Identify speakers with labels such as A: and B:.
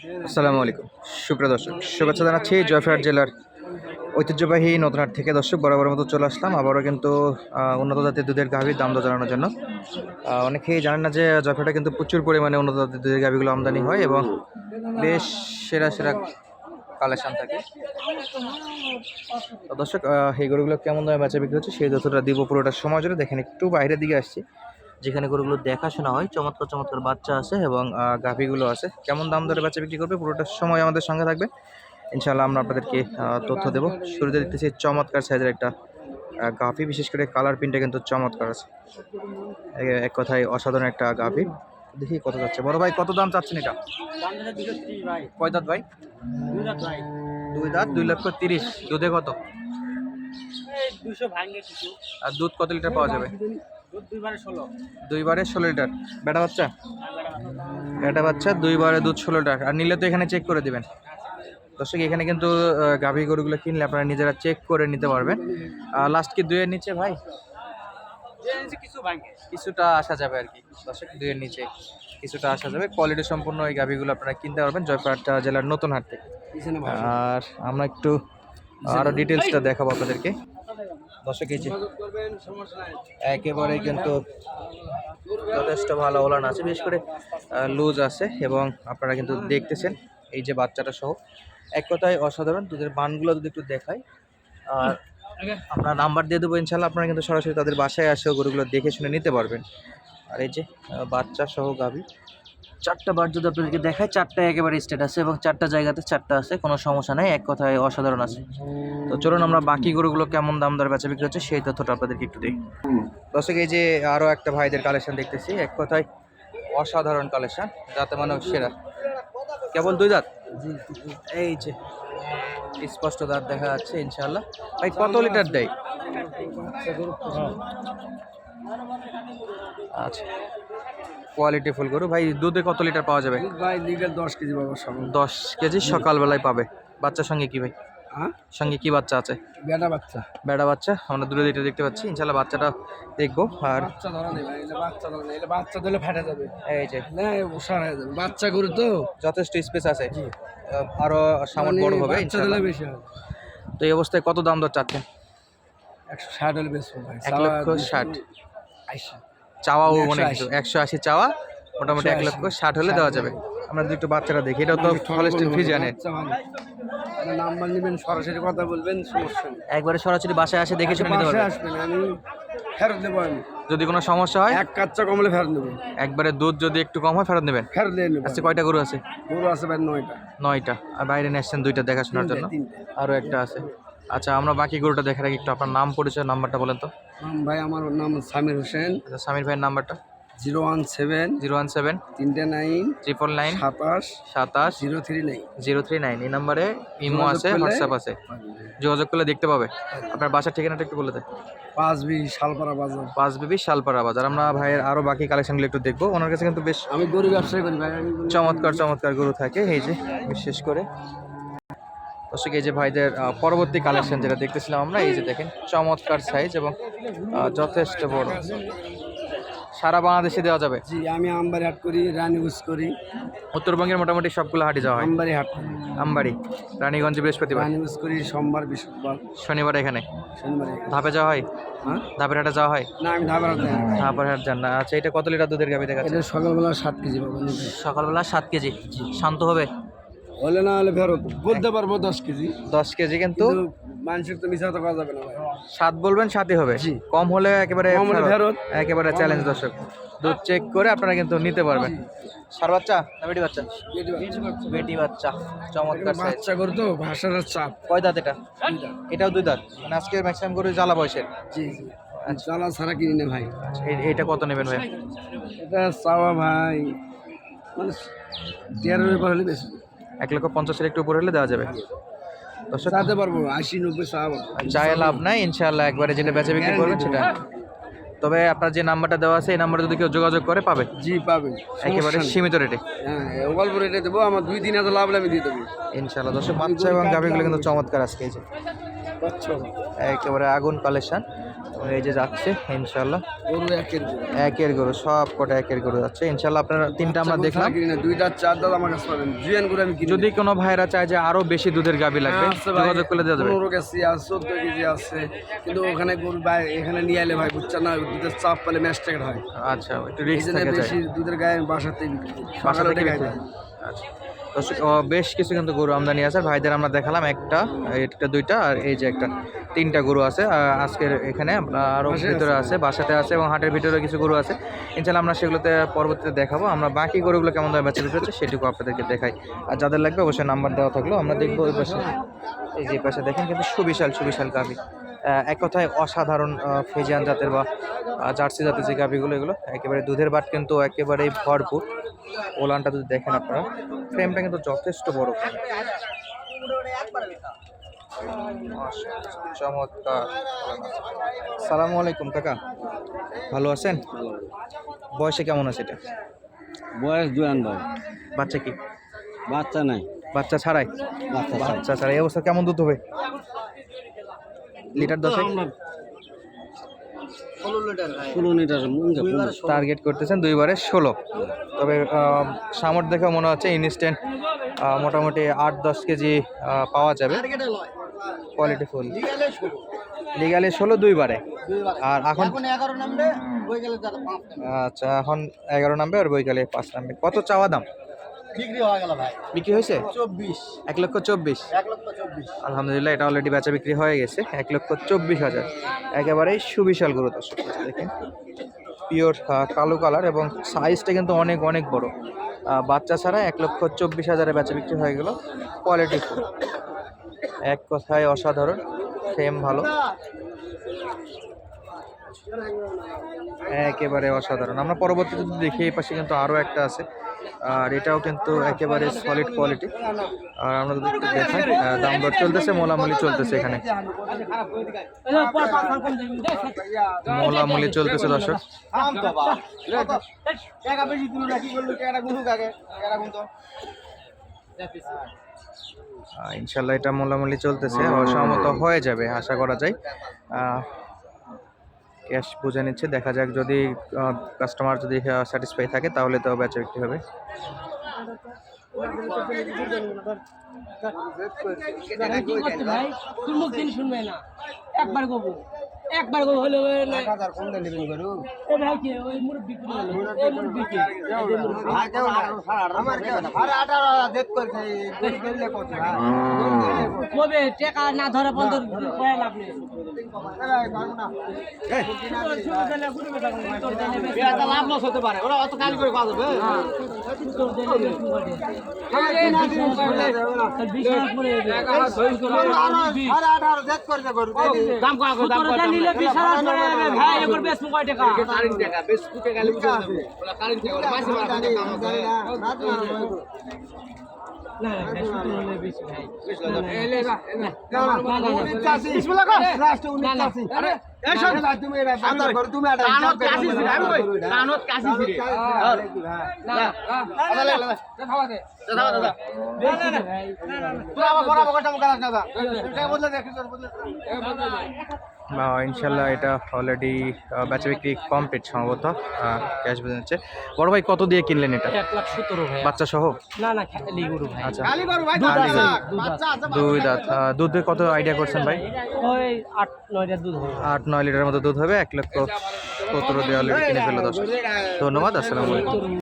A: আসসালামু আলাইকুম। সুপ্রিয় দর্শক, শুভেচ্ছা জানাচ্ছি জয়ফাট জেলার ঐতিহ্যবাহী নতুনহাট থেকে। দর্শক, বরাবর মতো চলে আসলাম। আবারও কিন্তু উন্নত জাতের দুধের গাভীর দাম দর জানানোর জন্য। অনেকেই জানেন না যে জয়ফাটে কিন্তু প্রচুর পরিমাণে উন্নত জাতের দুধের গাভীগুলো আমদানি হয় এবং বেশ সেরা সেরা কালেকশন থাকে। তো দর্শক এই গরুগুলো কেমন দামে বেচা বিক্রি হচ্ছে সেই তথ্যটা দিব পুরোটা সময় জন্য দেখেন, একটু বাইরের দিকে আসছি। যেখানে গরুগুলো দেখাশোনা হয় চমৎকার চমৎকার বাচ্চা আছে এবং গাভীগুলো আছে। কেমন দাম দরে বাচ্চা বিক্রি করবে? পুরোটা সময় আমাদের সঙ্গে থাকবে। ইনশাল্লাহ আমরা আপনাদেরকে তথ্য দেবো। শুরুতে দেখতেছি চমৎকার সাইজের একটা গাভী। বিশেষ করে কালার প্রিন্টটা কিন্তু চমৎকার আছে। এক কথায় অসাধারণ একটা গাভী। দেখি কত যাচ্ছে। বড় ভাই কত দাম চাচ্ছেন এটা? কয় দাঁত ভাই?
B: দুই
A: দাঁত দুই লক্ষ তিরিশ। দুধে কত? আর দুধ কত লিটার পাওয়া যাবে?
B: দুইবারে ষোলো।
A: লিটার। বেটা বাচ্চা? বেটা বাচ্চা দুইবারে দুধ ষোলো লিটার। আর নিলে তো এখানে চেক করে দিবেন। দর্শক এখানে কিন্তু গাভী গরুগুলো কিনলে আপনারা নিজেরা চেক করে নিতে পারবেন। লাস্ট কি দুইয়ের নিচে ভাই? কিছুটা আসা যাবে আর কি। দর্শক দুইয়ের নিচে কিছুটা আসা যাবে। কোয়ালিটি সম্পূর্ণ এই গাভীগুলো আপনারা কিনতে পারবেন জয়পাট জেলার নতুন হাট থেকে। আর আমরা একটু আরও ডিটেলসটা দেখাবো আপনাদেরকে।
B: সমস্যা নাই।
A: একেবারে কিন্তু যথেষ্ট ভালো ওলান আছে বিশেষ করে লুজ আছে এবং আপনারা কিন্তু দেখতেছেন এই যে বাচ্চাটা সহ। এক কথায় অসাধারণ দুধের বানগুলো যদি একটু দেখাই আর আমরা নাম্বার দিয়ে দেবো ইনশাল্লাহ আপনারা কিন্তু সরাসরি তাদের বাসায় আসেও গরুগুলো দেখে শুনে নিতে পারবেন। আর এই যে বাচ্চা সহ গাভী চারটা বার যদি আপনাদেরকে দেখায় চারটা একেবারে স্টেট আছে এবং চারটা জায়গাতে চারটা আছে, কোনো সমস্যা নেই, এক কথায় অসাধারণ আছে। তো চলুন আমরা বাকি গরুগুলো কেমন দাম দর বেচা বিক্রি হচ্ছে, সেই তথ্যটা আপনাদেরকে একটু দিই। দর্শক, এই যে আরও একটা ভাইদের কালেকশন দেখতেছি, এক কথায় অসাধারণ কালেকশন যাতে মানে সেরা। কেবল দুই দাঁত? এই যে, স্পষ্ট দাঁত দেখা যাচ্ছে ইনশাল্লাহ ভাই, কত লিটার দেয়? আচ্ছা। কোয়ালিটি ফুল গরু। ভাই দুধে কত লিটার পাওয়া যাবে?
B: ভাই লিটার দশ কেজি পাবো
A: দশ কেজি সকালবেলায় পাবে। বাচ্চার সঙ্গে কি ভাই?
B: হ্যাঁ?
A: সঙ্গে কি বাচ্চা আছে?
B: বেটা বাচ্চা।
A: বেড়া বাচ্চা? আমরা দূরে দিতে দেখতে পাচ্ছি। ইনশাল্লাহ বাচ্চাটা দেখব। আর
B: বাচ্চা ধরা নেই বাচ্চা ধরা নেই। বাচ্চা দিলে ফেটে যাবে।
A: এই যে।
B: না ওষার হয়ে যাবে। বাচ্চা গরু তো।
A: যথেষ্ট স্পেস আছে। আরও সামান বড় হবে
B: বাচ্চা দিলে বেশি হবে।
A: তো এই অবস্থায় কত দাম দর চাচ্ছেন?
B: একশো ষাট হলে বেশি ভাই।
A: এক লক্ষ ষাট।
B: আইসা
A: চাওয়াও অনেক
B: আশি।
A: একশো আশি চাওয়া মোটামুটি এক লক্ষ। ষাট হলে দেওয়া যাবে। আমরা যদি একটু বাচ্চারা দেখি এটাও তো হলস্টিন ফ্রিজিয়ানের
B: নাম্বার নেবেন সরাসরি কথা বলবেন সমস্যা
A: একবারে সরাসরি বাসায় আসে দেখে শুনে নিতে
B: বাসায়
A: পারবে।
B: আসবেন আমি ফেরত দেবো আমি।
A: যদি কোনো সমস্যা হয়?
B: এক কাচ্চা কমলে ফেরত দেবো।
A: একবারে দুধ যদি একটু কম হয় ফেরত নেবেন?
B: ফেরত দিয়ে
A: আজকে কয়টা গরু আছে?
B: গরু আছে ভাই নয়টা।
A: নয়টা। আর বাইরে নিয়ে আসছেন দুইটা দেখাশোনার জন্য। আরও একটা আছে। আচ্ছা আমরা বাকি গরুটা দেখার আগে একটু আপনার নাম পরিচয় নাম্বারটা বলেন তো।
B: ভাই আমার নাম সামির হোসেন।
A: আচ্ছা সামির ভাইয়ের নাম্বারটা।
B: Zero one seven.
A: Zero one seven.
B: তিনটে নাইন।
A: Triple nine.
B: সাতাশ।
A: সাতাশ।
B: Zero three nine.
A: Zero three nine. এই নাম্বারে ইমো আছে হোয়াটসঅ্যাপ আছে। যোগাযোগ করলে দেখতে পাবে। আপনার বাসার ঠিকানাটা একটু বলে দেন।
B: পাঁচ বিশ শালপাড়া বাজার।
A: পাঁচ বিবি শালপাড়া বাজার। আমরা ভাইয়ের আরও বাকি কালেকশনগুলো একটু দেখব। ওনার কাছে কিন্তু বেশ
B: আমি গরু ব্যবসায়ী করি ভাই
A: চমৎকার চমৎকার গরু থাকে। এই যে বিশেষ করে দর্শক এই যে ভাইদের পরবর্তী কালেকশন যেটা দেখতেছিলাম আমরা এই যে দেখেন চমৎকার সাইজ এবং যথেষ্ট বড়। সারা বাংলাদেশে দেওয়া যাবে?
B: জি আমি আমবাড়ি হাট করি রানী ইউজ করি।
A: উত্তরবঙ্গের মোটামুটি সবগুলো হাটে যাওয়া হয়?
B: আমবাড়ি হাট
A: আমবাড়ি রানীগঞ্জ বৃহস্পতিবার?
B: রানী ইউজ করি সোমবার বৃহস্পতিবার।
A: শনিবার এখানে?
B: শনিবার
A: ধাপে যাওয়া হয়?
B: হ্যাঁ?
A: ধাপের হাটে যাওয়া হয়?
B: না আমি ধাবার হাট
A: ধাপের হাট যান না। আচ্ছা এটা কত লিটার দুধের গাভি দেখাচ্ছে?
B: এটা সকালবেলা সাত কেজি
A: সকালবেলা সাত কেজি। শান্ত হবে?
B: হলে না হলে ফেরত। বলতে পারব দশ কেজি।
A: দশ কেজি কিন্তু
B: মানুষের তো মিশা তো করা যাবে না ভাই।
A: সাত বলবেন সাতই হবে। কম হলে একেবারে
B: কম হলে
A: ফেরত। একেবারে চ্যালেঞ্জ দর্শক। দুধ চেক করে আপনারা কিন্তু নিতে পারবেন। সার বাচ্চা না বেটি বাচ্চা? বেটি বাচ্চা। চমৎকার
B: বাচ্চা করে তো ভাষার চাপ।
A: কয় দাঁত এটা? এটাও দুই দাঁত। মানে আজকে ম্যাক্সিমাম করে জ্বালা বয়সের।
B: জি জি। জ্বালা ছাড়া কিনি না ভাই।
A: আচ্ছা, এইটা কত নেবেন ভাই?
B: এটা চাওয়া ভাই মানে দেড়ের ব্যাপার হলে বেশি।
A: এক লক্ষ পঞ্চাশের একটু উপরে হলে দেওয়া যাবে। দর্শক
B: চাতে পারব আশি নব্বই
A: চায় লাভ নাই ইনশাআল্লাহ একবারে যেটা বেচা বিক্রি করবেন সেটা। তবে আপনার যে নাম্বারটা দেওয়া আছে এই নাম্বারে যদি কেউ যোগাযোগ করে পাবে।
B: জি পাবে।
A: একেবারে সীমিত রেটে
B: হ্যাঁ অল্প রেটে দেবো আমার দুই দিন এত লাভ আমি দিয়ে দেবো।
A: ইনশাআল্লাহ দর্শক বাচ্চা এবং গাভিগুলো কিন্তু চমৎকার আজকে এই যে। একেবারে আগুন কালেকশন এই যে যাচ্ছে ইনশাল্লাহ
B: গরু একের গরু।
A: একের গরু সব কটা একের গরু যাচ্ছে। ইনশাল্লাহ আপনারা তিনটা আমরা দেখলাম।
B: কিনি না দুই চার দাদা আমার কাছে পাবেন। জুয়ান গরু আমি
A: যদি কোনো ভাইরা চায় যে আরও বেশি দুধের গাবি লাগবে
B: হ্যাঁ, ভাই।
A: যোগাযোগ করলে দেওয়া যাবে।
B: পনেরো কেজি আছে চোদ্দ কেজি আছে। কিন্তু ওখানে গরু ভাই এখানে নিয়ে এলে ভাই বুঝছেন না দুধের চাপ পেলে ম্যাচ টাকেট হয়।
A: আচ্ছা একটু রিস্ক থেকে
B: বেশি দুধের গায়ে আমি বাসাতেই
A: বাসা থেকে আচ্ছা। বেশ কিছু কিন্তু গরু আমদানি আছে। ভাইদের আমরা দেখালাম একটা একটা দুইটা আর এই যে একটা তিনটা গরু আছে। আজকের এখানে আমরা
B: আরও
A: ভিতরে আছে বাসাতে আছে এবং হাটের ভিতরে কিছু গরু আছে। ইনশাল্লাহ আমরা সেগুলোতে পরবর্তীতে দেখাবো। আমরা বাকি গরুগুলো কেমন দামে বেচা হচ্ছে সেটুকু আপনাদেরকে দেখাই। আর যাদের লাগবে অবশ্যই নাম্বার দেওয়া থাকল আমরা দেখব ওই পাশে। এই যে পাশে দেখেন কিন্তু সুবিশাল সুবিশাল গাভি। আহ, এক কথায় অসাধারণ ফেজিয়ান জাতের বা জার্সি জাতের যে গাভিগুলো এগুলো একেবারে দুধের বাট কিন্তু একেবারেই ভরপুর। ওলানটা যদি দেখেন আপনারা ফ্রেমটা কিন্তু যথেষ্ট বড়। চমৎকার। সালামু আলাইকুম কাকা ভালো আছেন? বয়সে কেমন আছে এটা?
B: বয়স জুয়ান ভাই।
A: বাচ্চা কি?
B: বাচ্চা নাই।
A: বাচ্চা ছাড়াই?
B: বাচ্চা
A: বাচ্চা ছাড়াই। এই অবস্থা কেমন দুধ হবে? লিটার দশে
B: ষোলো লিটার
A: টার্গেট করতেছেন দুইবারে ষোলো। তবে সামর দেখে মনে হচ্ছে ইনস্ট্যান্ট মোটামুটি আট দশ কেজি পাওয়া যাবে। কোয়ালিটি ফুল লিগালে ষোলো। দুইবারে। আর এখন আচ্ছা এখন এগারো নামবে আর বইকালে পাঁচ নামবে। কত চাওয়া দাম?
C: বিক্রি হয়ে গেল ভাই।
A: বিক্রি হয়েছে?
C: চব্বিশ।
A: এক লক্ষ চব্বিশ।
C: এক লক্ষ চব্বিশ।
A: আলহামদুলিল্লাহ এটা অলরেডি বেচা বিক্রি হয়ে গেছে। এক লক্ষ চব্বিশ হাজার। একেবারেই সুবিশাল গরু দর্শক দেখেন। পিওর কালো কালার এবং সাইজটা কিন্তু অনেক অনেক বড়। বাচ্চা ছাড়া এক লক্ষ চব্বিশ হাজারে বেচা বিক্রি হয়ে গেল। Quality full. এক কথায় অসাধারণ। ফ্রেম ভালো। একেবারে অসাধারণ। আমরা পরবর্তীতে যদি দেখি এই পাশে কিন্তু আরও একটা আছে। আর এটাও কিন্তু একেবারে সলিড কোয়ালিটি আর আমরা যদি একটু দেখাই দাম দর চলতেছে, মোলামুলি চলতেছে এখানে। মোলামুলি চলতেছে, দর্শক। ইনশাল্লাহ এটা মোলামুলি চলতেছে, অসহমত হয়ে যাবে, আশা করা যায়। ক্যাশ বুঝে নিচ্ছে। দেখা যাক যদি কাস্টমার যদি স্যাটিসফাই থাকে, তাহলে তো বেচা বিক্রি হবে।
D: একবার একবার হলে ওই
C: হাজার কোন দিন দিবেন করু
D: এ ভাই কি ওই মুরব্বি কি? হলো এই মুরব্বি। কি
C: আমার কি আরে আঠারো হাজার করছে গরু গেলে কত
D: কবে? টাকা না ধরে বন্ধ করে লাভ নেই।
C: লাভ লস হতে পারে। ওরা অত কাজ করে পাবে গরু।
D: দাম কম দাম নিলে বিশ করে যাবে ভাই এবার বেশ কয় টাকা না না বেশ কুকে গেলে বুঝে যাবে ওলা কারেন্ট কত হলে বেশি ভাই
A: বা ইনশাল্লাহ এটা অলরেডি বেচা বিক্রি কমপ্লিট সম্ভবত ক্যাশ নিচ্ছে বড় ভাই কত দিয়ে কিনলেন এটা?
D: এক লাখ সতেরো ভাই
A: বাচ্চা সহ?
D: না না গরু ভাই।
A: আচ্ছা।
D: দুধ
A: দুই দাঁত আহ, দুধে কত আইডিয়া করছেন ভাই?
D: আট নয়টা দুধ
A: আট নয় লিটার মতো দুধ হবে এক লক্ষ সতেরো দিয়ে অলরেডি কিনে ফেলো দর্শক ধন্যবাদ আসসালামু আলাইকুম।